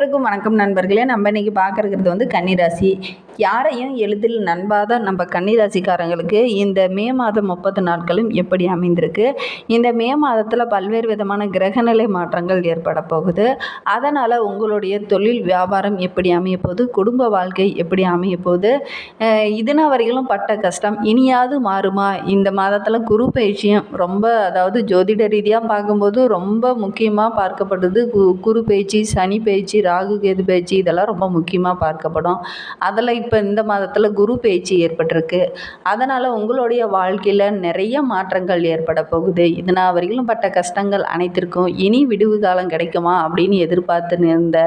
அனைவருக்கும் வணக்கம் நண்பர்களே. நம்ம இன்னைக்கு பார்க்கறது வந்து கன்னிராசி. யாரையும் எளிதில் நண்பாத நம்ம கன்னிராசிக்காரங்களுக்கு இந்த மே மாதம் முப்பது நாட்களும் எப்படி அமைந்திருக்கு? இந்த மே மாதத்தில் பல்வேறு விதமான கிரகநிலை மாற்றங்கள் ஏற்பட போகுது. அதனால் உங்களுடைய தொழில் வியாபாரம் எப்படி அமைய போகுது? குடும்ப வாழ்க்கை எப்படி அமைய போகுது? அஹ் இதுனா வரையிலும் பட்ட கஷ்டம். இனியாவது மாறுமா? இந்த மாதத்தில் குரு பயிற்சியும் ரொம்ப அதாவது ஜோதிட ரீதியாக பார்க்கும்போது ரொம்ப முக்கியமாக பார்க்கப்படுது. கு குரு பயிற்சி சனி பயிற்சி ராகு கேது பயிற்சி இதெல்லாம் ரொம்ப முக்கியமாக பார்க்கப்படும். அதில் இப்போ இந்த மாதத்தில் குரு பயிற்சி ஏற்பட்டிருக்கு. அதனால் உங்களுடைய வாழ்க்கையில் நிறைய மாற்றங்கள் ஏற்பட போகுது. இதனால் வரையிலும் பட்ட கஷ்டங்கள் அனைத்திற்கும் இனி விடுவு காலம் கிடைக்குமா அப்படின்னு எதிர்பார்த்து இருந்த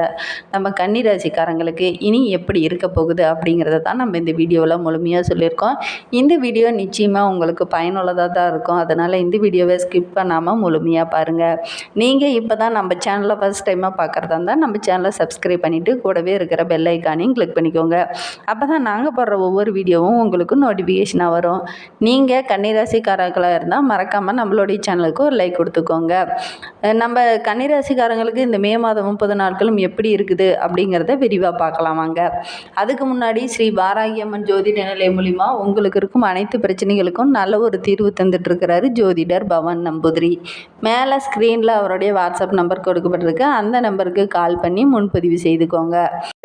நம்ம கன்னிராசிக்காரங்களுக்கு இனி எப்படி இருக்க போகுது அப்படிங்கிறத தான் நம்ம இந்த வீடியோவில் முழுமையாக சொல்லியிருக்கோம். இந்த வீடியோ நிச்சயமாக உங்களுக்கு பயனுள்ளதாக தான் இருக்கும். அதனால் இந்த வீடியோவை ஸ்கிப் பண்ணாமல் முழுமையாக பாருங்கள் நீங்கள் இப்போ தான் நம்ம சேனலை ஃபஸ்ட் டைமாக பார்க்குறதா இருந்தால் நம்ம சேனலை சப்ஸ்கிரைப் பண்ணிவிட்டு கூடவே இருக்கிற பெல் ஐக்கானையும் கிளிக் பண்ணிக்கோங்க. அப்போ தான் நாங்கள் போடுற ஒவ்வொரு வீடியோவும் உங்களுக்கு நோட்டிஃபிகேஷனாக வரும். நீங்கள் கன்னிராசிக்காரர்களாக இருந்தால் மறக்காமல் நம்மளுடைய சேனலுக்கு ஒரு லைக் கொடுத்துக்கோங்க. நம்ம கன்னிராசிக்காரங்களுக்கு இந்த மே மாதம் முப்பது நாட்களும் எப்படி இருக்குது அப்படிங்கிறத விரிவாக பார்க்கலாம் வாங்க. அதுக்கு முன்னாடி ஸ்ரீ பாராகியம்மன் ஜோதிட நிலை மூலிமா உங்களுக்கு இருக்கும் அனைத்து பிரச்சனைகளுக்கும் நல்ல ஒரு தீர்வு தந்துட்டுருக்கிறாரு ஜோதிடர் பவன் நம்பூதிரி. மேலே ஸ்க்ரீனில் அவருடைய வாட்ஸ்அப் நம்பர் கொடுக்கப்பட்டிருக்கு. அந்த நம்பருக்கு கால் பண்ணி முன்பதிவு செய்துக்கோங்க.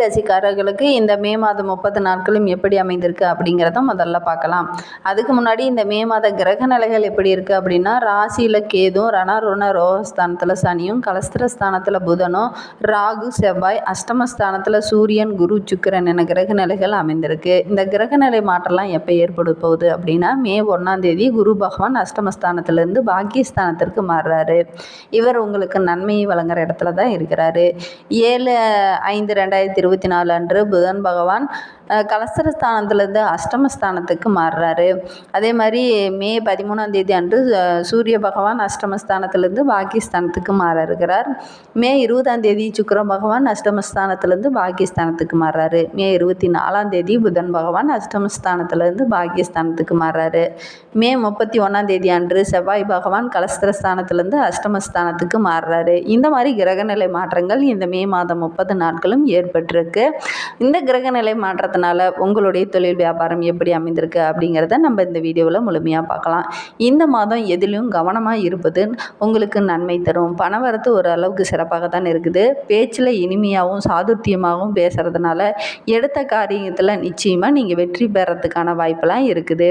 ராசிக்காரர்களுக்கு இந்த மே மாதம் முப்பது நாட்களும் எப்படி அமைந்திருக்கு அப்படிங்கிறத முதல்ல பார்க்கலாம். அதுக்கு முன்னாடி இந்த மே மாத கிரக நிலைகள் எப்படி இருக்குது அப்படின்னா ராசியில் கேதும் ரணருண ரோகஸ்தானத்தில் சனியும் கலஸ்திரஸ்தானத்தில் புதனும் ராகு செவ்வாய் அஷ்டமஸ்தானத்தில் சூரியன் குரு சுக்கரன் என கிரக நிலைகள் அமைந்திருக்கு. இந்த கிரக நிலை மாற்றம்லாம் எப்போ ஏற்பட போகுது அப்படின்னா மே ஒன்றாம் தேதி குரு பகவான் அஷ்டமஸ்தானத்திலேருந்து பாக்கியஸ்தானத்திற்கு மாறுறாரு. இவர் உங்களுக்கு நன்மையை வழங்குற இடத்துல தான் இருக்கிறாரு. ஏழு ஐந்து ரெண்டாயிரத்தி இருபத்தி நாலு அன்று புதன் பகவான் அஹ், அஷ்டமஸ்தானத்துக்கு மாறுறாரு. அதே மாதிரி மே பதிமூணாம் தேதி அன்று சூரிய பகவான் அஷ்டமஸ்தானத்துலேருந்து பாகிஸ்தானத்துக்கு மாற இருக்கிறார் மே இருபதாம் தேதி சுக்கிர பகவான் அஷ்டமஸ்தானத்துலேருந்து பாகிஸ்தானத்துக்கு மாறுறாரு. மே இருபத்தி நாலாம் தேதி புதன் பகவான் அஷ்டமஸ்தானத்துலேருந்து பாகிஸ்தானத்துக்கு மாறுறாரு. மே முப்பத்தி ஒன்றாம் தேதி அன்று செவ்வாய் பகவான் கலஸ்திரஸ்தானத்திலேருந்து அஷ்டமஸ்தானத்துக்கு மாறுறாரு. இந்த மாதிரி கிரகநிலை மாற்றங்கள் இந்த மே மாதம் முப்பது நாட்களும் ஏற்பட்டு ஏற்பட்டிருக்கு இந்த கிரகநிலை மாற்றத்தினால உங்களுடைய தொழில் வியாபாரம் எப்படி அமைந்திருக்கு அப்படிங்கிறத நம்ம இந்த வீடியோவில் முழுமையாக பார்க்கலாம். இந்த மாதம் எதிலும் கவனமாக இருப்பது உங்களுக்கு நன்மை தரும். பணவரத்து ஓரளவுக்கு சிறப்பாக தான் இருக்குது. பேச்சில் இனிமையாகவும் சாதுர்த்தியமாகவும் பேசுகிறதுனால எடுத்த காரியத்தில் நிச்சயமாக நீங்கள் வெற்றி பெறத்துக்கான வாய்ப்பெல்லாம் இருக்குது.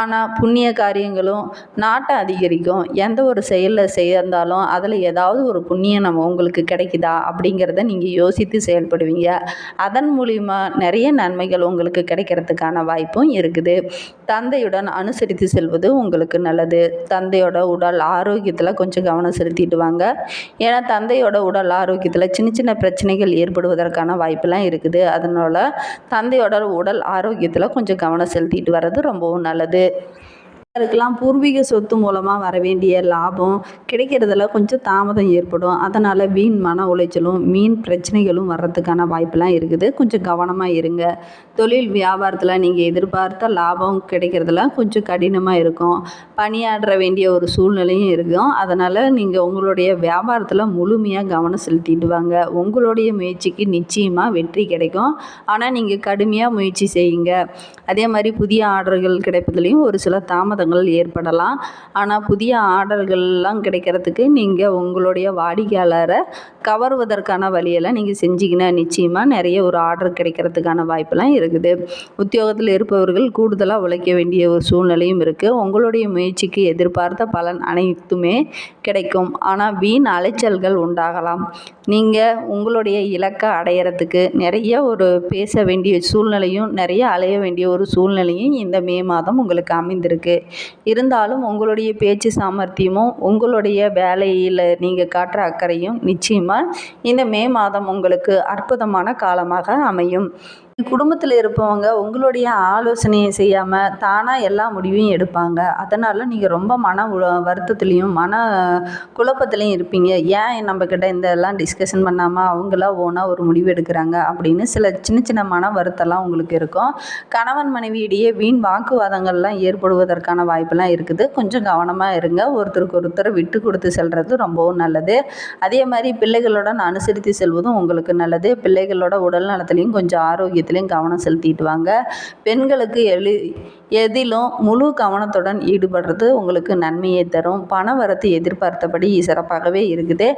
ஆனால் புண்ணிய காரியங்களும் நாட்டை அதிகரிக்கும். எந்த ஒரு செயலில் செய்யிருந்தாலும் அதில் ஏதாவது ஒரு புண்ணியம் நம்ம உங்களுக்கு கிடைக்குதா அப்படிங்கிறத நீங்கள் யோசித்து செயல்படுவீங்க. அதன் மூலிமா நிறைய நன்மைகள் உங்களுக்கு கிடைக்கிறதுக்கான வாய்ப்பும் இருக்குது. தந்தையுடன் அனுசரித்து செல்வது உங்களுக்கு நல்லது. தந்தையோட உடல் ஆரோக்கியத்தில் கொஞ்சம் கவனம் செலுத்திட்டு வாங்க. ஏன்னா தந்தையோட உடல் ஆரோக்கியத்தில் சின்ன சின்ன பிரச்சனைகள் ஏற்படுவதற்கான வாய்ப்பெல்லாம் இருக்குது. அதனால் தந்தையோட உடல் ஆரோக்கியத்தில் கொஞ்சம் கவனம் செலுத்திட்டு வர்றது ரொம்பவும் நல்லது. இருக்கலாம் பூர்வீக சொத்து மூலமாக வர வேண்டிய லாபம் கிடைக்கிறதுல கொஞ்சம் தாமதம் ஏற்படும். அதனால் வீண் மன உளைச்சலும் மீன் பிரச்சனைகளும் வர்றதுக்கான வாய்ப்பெல்லாம் இருக்குது. கொஞ்சம் கவனமாக இருங்க. தொழில் வியாபாரத்தில் நீங்கள் எதிர்பார்த்த லாபம் கிடைக்கிறதுல கொஞ்சம் கடினமாக இருக்கும். பணியாற்ற வேண்டிய ஒரு சூழ்நிலையும் இருக்கும். அதனால் நீங்கள் உங்களுடைய வியாபாரத்தில் முழுமையாக கவனம் செலுத்திட்டு வாங்க. உங்களுடைய முயற்சிக்கு நிச்சயமாக வெற்றி கிடைக்கும். ஆனால் நீங்கள் கடுமையாக முயற்சி செய்யுங்க. அதே மாதிரி புதிய ஆர்டர்கள் கிடைப்பதுலேயும் ஒரு சில தாமதம் தாமதங்கள் ஏற்படலாம். ஆனால் புதிய ஆர்டர்கள்லாம் கிடைக்கிறதுக்கு நீங்கள் உங்களுடைய வாடிக்கையாளரை கவருவதற்கான வழியெல்லாம் நீங்கள் செஞ்சிங்கன்னா நிச்சயமாக நிறைய ஒரு ஆர்டர் கிடைக்கிறதுக்கான வாய்ப்பெல்லாம் இருக்குது. உத்தியோகத்தில் இருப்பவர்கள் கூடுதலாக உழைக்க வேண்டிய ஒரு சூழ்நிலையும் இருக்குது உங்களுடைய முயற்சிக்கு எதிர்பார்த்த பலன் அனைத்துமே கிடைக்கும். ஆனால் வீண் அலைச்சல்கள் உண்டாகலாம். நீங்கள் உங்களுடைய இலக்கை அடையிறதுக்கு நிறைய ஒரு பேச வேண்டிய சூழ்நிலையும் நிறைய அலைய வேண்டிய ஒரு சூழ்நிலையும் இந்த மே மாதம் உங்களுக்கு அமைந்திருக்கு. இருந்தாலும் உங்களுடைய பேச்சு சாமர்த்தியமும் உங்களுடைய வேலையில் நீங்கள் காட்டுற அக்கறையும் நிச்சயமாக இந்த மே மாதம் உங்களுக்கு அற்புதமான காலமாக அமையும். குடும்பத்தில் இருப்பவங்க உங்களுடைய ஆலோசனையை செய்யாமல் தானாக எல்லா முடிவையும் எடுப்பாங்க. அதனால் நீங்கள் ரொம்ப மன உ வருத்தத்துலேயும் மன குழப்பத்துலேயும் இருப்பீங்க. ஏன் நம்மக்கிட்ட இந்த எல்லாம் டிஸ்கஷன் பண்ணாமல் அவங்களா ஓனாக ஒரு முடிவு எடுக்கிறாங்க அப்படின்னு சில சின்ன சின்ன மன வருத்தம்லாம் உங்களுக்கு இருக்கும். கணவன் மனைவியிடையே வீண் வாக்குவாதங்கள்லாம் ஏற்படுவதற்கான வாய்ப்பெல்லாம் இருக்குது. கொஞ்சம் கவனமாக இருங்க. ஒருத்தருக்கு ஒருத்தர் விட்டு கொடுத்து செல்வது ரொம்பவும் நல்லது. அதே மாதிரி பிள்ளைகளுடன் அனுசரித்து செல்வதும் உங்களுக்கு நல்லது. பிள்ளைகளோட உடல் நலத்துலேயும் கொஞ்சம் ஆரோக்கியத்துலேயும் கவனம் செலுத்திட்டு வாங்க. பெண்களுக்கு எழு எதிலும் முழு கவனத்துடன் ஈடுபடுறது உங்களுக்கு நன்மையை தரும். பண வரத்து எதிர்பார்த்தபடி சிறப்பாகவே இருக்குது.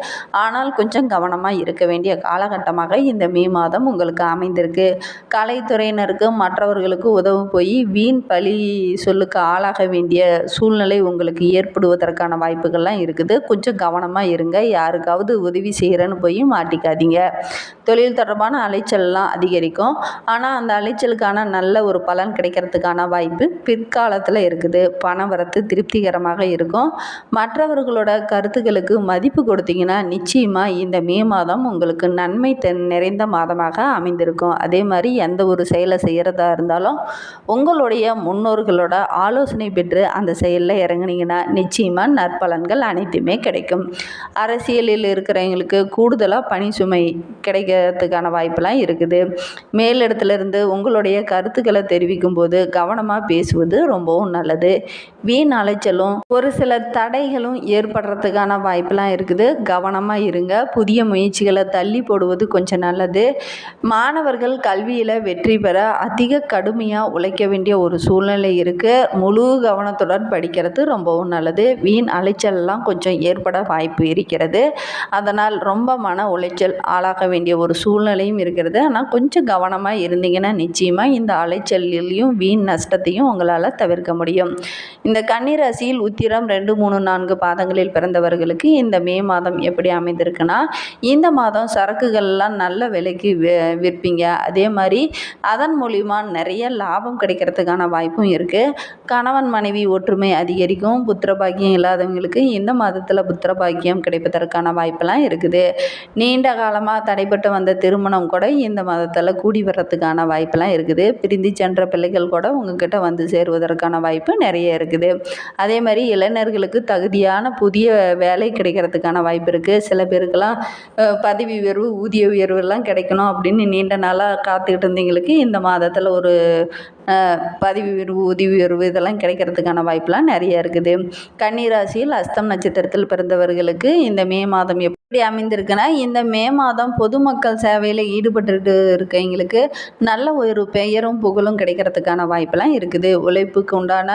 ஆனால் கொஞ்சம் கவனமாக இருக்க வேண்டிய காலகட்டமாக இந்த மே மாதம் உங்களுக்கு அமைந்திருக்கு. கலைத்துறையினருக்கு மற்றவர்களுக்கு உதவு போய் வீண் பழி சொல்லுக்கு ஆளாக வேண்டிய சூழ்நிலை உங்களுக்கு ஏற்படுவதற்கான வாய்ப்புகள்லாம் இருக்குது. கொஞ்சம் கவனமாக இருங்க. யாருக்காவது உதவி செய்கிறேன்னு போய் மாட்டிக்காதீங்க. தொழில் தொடர்பான அலைச்சல்லாம் அதிகரிக்கும். ஆனால் அந்த அலைச்சலுக்கான நல்ல ஒரு பலன் கிடைக்கிறதுக்கான வாய்ப்பு பிற்காலத்தில் இருக்குது. பண வரத்து திருப்திகரமாக இருக்கும். மற்றவர்களோட கருத்துக்களுக்கு மதிப்பு கொடுத்தீங்கன்னா நிச்சயமாக இந்த மே மாதம் உங்களுக்கு நன்மை நிறைந்த மாதமாக அமைந்திருக்கும். அதே மாதிரி எந்த ஒரு செயலை செய்கிறதா இருந்தாலும் உங்களுடைய முன்னோர்களோட ஆலோசனை பெற்று அந்த செயலில் இறங்குனீங்கன்னா நிச்சயமாக நற்பலன்கள் அனைத்துமே கிடைக்கும். அரசியலில் இருக்கிறவங்களுக்கு கூடுதலாக பணி சுமை கிடைக்கிறதுக்கான வாய்ப்பெல்லாம் இருக்குது. மேலிடத்துலேருந்து உங்களுடைய கருத்துக்களை தெரிவிக்கும் போது கவனமாக பேசுவது ரொம்பவும் நல்லது. வீண் அலைச்சலும் ஒரு சில தடைகளும் ஏற்படுறதுக்கான வாய்ப்பெலாம் இருக்குது. கவனமாக இருங்க. புதிய முயற்சிகளை தள்ளி போடுவது கொஞ்சம் நல்லது. மாணவர்கள் கல்வியில் வெற்றி பெற அதிக கடுமையாக உழைக்க வேண்டிய ஒரு சூழ்நிலை இருக்குது முழு கவனத்துடன் படிக்கிறது ரொம்பவும் நல்லது. வீண் அலைச்சல்லாம் கொஞ்சம் ஏற்பட வாய்ப்பு இருக்கிறது. அதனால் ரொம்ப மன உளைச்சல் ஆளாக வேண்டிய ஒரு சூழ்நிலையும் இருக்கிறது. ஆனால் கொஞ்சம் கவனமாக இருந்தீங்கன்னா நிச்சயமாக இந்த அலைச்சல்லையும் வீண் நஷ்டத்தையும் உங்களால் தவிர்க்க முடியும். இந்த கன்னிராசியில் உத்திரம் ரெண்டு மூணு நான்கு பாதங்களில் பிறந்தவர்களுக்கு இந்த மே மாதம் எப்படி அமைந்திருக்குன்னா இந்த மாதம் சரக்குகள்லாம் நல்ல விலைக்கு விற்பீங்க. அதே மாதிரி அதன் மூலிமா நிறைய லாபம் கிடைக்கிறதுக்கான வாய்ப்பும் இருக்குது கணவன் மனைவி ஒற்றுமை அதிகரிக்கும். புத்திர பாக்கியம் இல்லாதவங்களுக்கு இந்த மாதத்தில் புத்திர பாக்கியம் கிடைப்பதற்கான வாய்ப்பெல்லாம் இருக்குது. நீண்ட காலமாக தடைப்பட்டு வந்த திருமணம் கூட இந்த மாதத்தில் கூடி வர்றதுக்கான வாய்ப்பெல்லாம் இருக்குது. பிரிந்து சென்ற பிள்ளைகள் கூட உங்ககிட்ட வந்து சேருவதற்கான வாய்ப்பு நிறைய இருக்குது. அதே மாதிரி இளைஞர்களுக்கு தகுதியான புதிய வேலை கிடைக்கிறதுக்கான வாய்ப்பு இருக்குது சில பேருக்கெல்லாம் பதவி உயர்வு ஊதிய உயர்வுலாம் கிடைக்கணும் அப்படின்னு நீண்ட நாளாக காத்துக்கிட்டு இருந்தவங்களுக்கு இந்த மாதத்தில் ஒரு பதவி உயர்வு ஊதிய உயர்வு இதெல்லாம் கிடைக்கிறதுக்கான வாய்ப்பெலாம் நிறைய இருக்குது. கன்னிராசியில் அஸ்தம் நட்சத்திரத்தில் பிறந்தவர்களுக்கு இந்த மே மாதம் எப்படி அமைந்திருக்குன்னா இந்த மே மாதம் பொதுமக்கள் சேவையில் ஈடுபட்டு இருக்கவங்களுக்கு நல்ல ஒரு பெயரும் புகழும் கிடைக்கிறதுக்கான வாய்ப்பெல்லாம் இருக்குது இருக்குது. உழைப்புக்கு உண்டான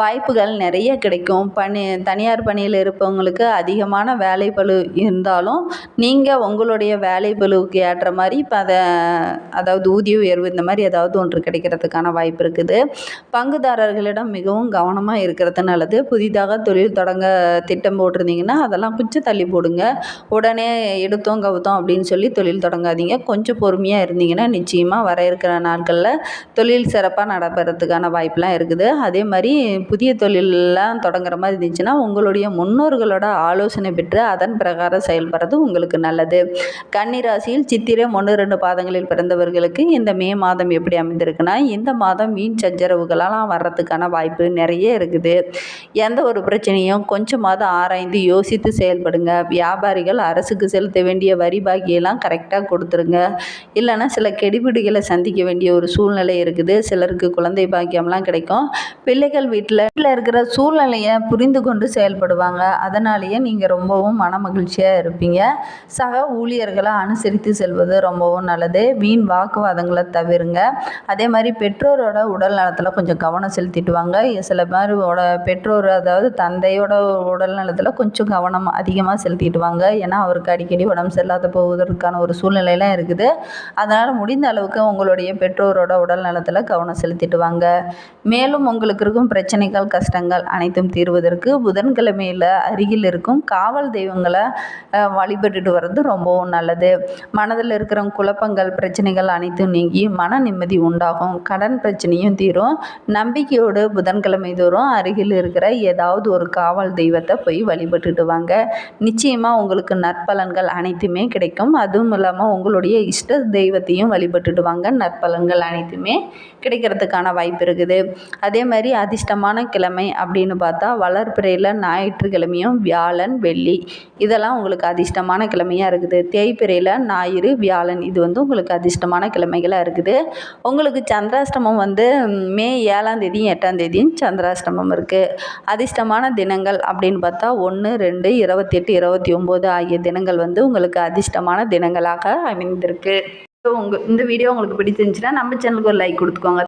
வாய்ப்புகள் நிறைய கிடைக்கும். பணி தனியார் பணியில் இருப்பவங்களுக்கு அதிகமான வேலை பளு இருந்தாலும் நீங்கள் உங்களுடைய வேலை பளுவுக்கு ஏற்ற மாதிரி இப்போ அதை அதாவது ஊதிய உயர்வு இந்த மாதிரி ஏதாவது ஒன்று கிடைக்கிறதுக்கான வாய்ப்பு இருக்குது. பங்குதாரர்களிடம் மிகவும் கவனமாக இருக்கிறது நல்லது. புதிதாக தொழில் தொடங்க திட்டம் போட்டிருந்தீங்கன்னா அதெல்லாம் கொஞ்சம் தள்ளி போடுங்க. உடனே எடுத்தோம் கவுத்தோம் அப்படின்னு சொல்லி தொழில் தொடங்காதீங்க. கொஞ்சம் பொறுமையாக இருந்தீங்கன்னா நிச்சயமாக வர இருக்கிற நாட்களில் தொழில் சிறப்பாக நடப்பதற்கான வாய்ப்பெலாம் இருக்குது. அதே மாதிரி புதிய தொழிலெலாம் தொடங்குற மாதிரி இருந்துச்சுன்னா உங்களுடைய முன்னோர்களோட ஆலோசனை பெற்று அதன் பிரகாரம் செயல்படுறது உங்களுக்கு நல்லது. கன்னிராசியில் சித்திரை ஒன்று ரெண்டு பாதங்களில் பிறந்தவர்களுக்கு இந்த மே மாதம் எப்படி அமைந்திருக்குன்னா இந்த மாதம் மீன் சஞ்சரவுகளெல்லாம் வர்றதுக்கான வாய்ப்பு நிறைய இருக்குது. எந்த ஒரு பிரச்சனையும் கொஞ்சமாவது ஆராய்ந்து யோசித்து செயல்படுங்க. வியாபாரிகள் அரசுக்கு செலுத்த வேண்டிய வரி பாக்கியெல்லாம் கரெக்டாக கொடுத்துருங்க. இல்லைன்னா சில கெடுபிடிகளை சந்திக்க வேண்டிய ஒரு சூழ்நிலை இருக்குது. சிலருக்கு குழந்தை பாக்கியம்லாம் கிடைக்கும். பிள்ளைகள் வீட்டில் வீட்டில் இருக்கிற சூழ்நிலையை புரிந்து கொண்டு செயல்படுவாங்க. அதனாலேயே நீங்கள் ரொம்பவும் மன மகிழ்ச்சியாக இருப்பீங்க. சக ஊழியர்களை அனுசரித்து செல்வது ரொம்பவும் நல்லது. வீண் வாக்குவாதங்களை தவிருங்க. அதே மாதிரி பெற்றோரோட உடல் நலத்தில் கொஞ்சம் கவனம் செலுத்திட்டு வாங்க சில பேரோட பெற்றோர் அதாவது தந்தையோட உடல் நலத்தில் கொஞ்சம் கவனம் அதிகமாக செலுத்திட்டு வாங்க ஏன்னா அவருக்கு அடிக்கடி உடம்பு சரியில்லாத போவதற்கான ஒரு சூழ்நிலையெல்லாம் இருக்குது. அதனால் முடிந்த அளவுக்கு உங்களுடைய பெற்றோரோட உடல் நலத்தில் கவனம் செலுத்திட்டு வாங்க மேலும் உங்களுக்கு இருக்கும் பிரச்சனைகள் கஷ்டங்கள் அனைத்தும் தீர்வதற்கு புதன்கிழமையில் அருகில் இருக்கும் காவல் தெய்வங்களை வழிபட்டுட்டு வர்றது ரொம்பவும் நல்லது. மனதில் இருக்கிற குழப்பங்கள் பிரச்சனைகள் அனைத்தும் நீங்கி மன நிம்மதி உண்டாகும். கடன் பிரச்சனையும் தீரும். நம்பிக்கையோடு புதன்கிழமை தோறும் அருகில் இருக்கிற ஏதாவது ஒரு காவல் தெய்வத்தை போய் வழிபட்டுட்டு வாங்க. நிச்சயமாக உங்களுக்கு நற்பலன்கள் அனைத்துமே கிடைக்கும். அதுவும் இல்லாமல் உங்களுடைய இஷ்ட தெய்வத்தையும் வழிபட்டுட்டு வாங்க. நற்பலன்கள் அனைத்துமே கிடைக்கிறதுக்கான வாய்ப்பு இருக்குது. அதே மாதிரி அதிர்ஷ்டமான கிழமை அப்படின்னு பார்த்தா வளர்பிறையில் ஞாயிற்றுக்கிழமையும் வியாழன் வெள்ளி. இதெல்லாம் உங்களுக்கு அதிர்ஷ்டமான கிழமையாக இருக்குது. தேய்பிறையில் ஞாயிறு வியாழன் இது வந்து உங்களுக்கு அதிர்ஷ்டமான கிழமைகளாக இருக்குது. உங்களுக்கு சந்திராஷ்டமம் வந்து மே ஏழாம் தேதியும் எட்டாம் தேதியும் சந்திராஷ்டமம் இருக்குது அதிர்ஷ்டமான தினங்கள் அப்படின்னு பார்த்தா ஒன்று ரெண்டு இருபத்தெட்டு இருபத்தி ஒம்பது ஆகிய தினங்கள் வந்து உங்களுக்கு அதிர்ஷ்டமான தினங்களாக அமைந்திருக்கு. உங்கள் இந்த வீடியோ உங்களுக்கு பிடிச்சிருந்துச்சுன்னா நம்ம சேனலுக்கு ஒரு லைக் கொடுத்துக்கோங்க.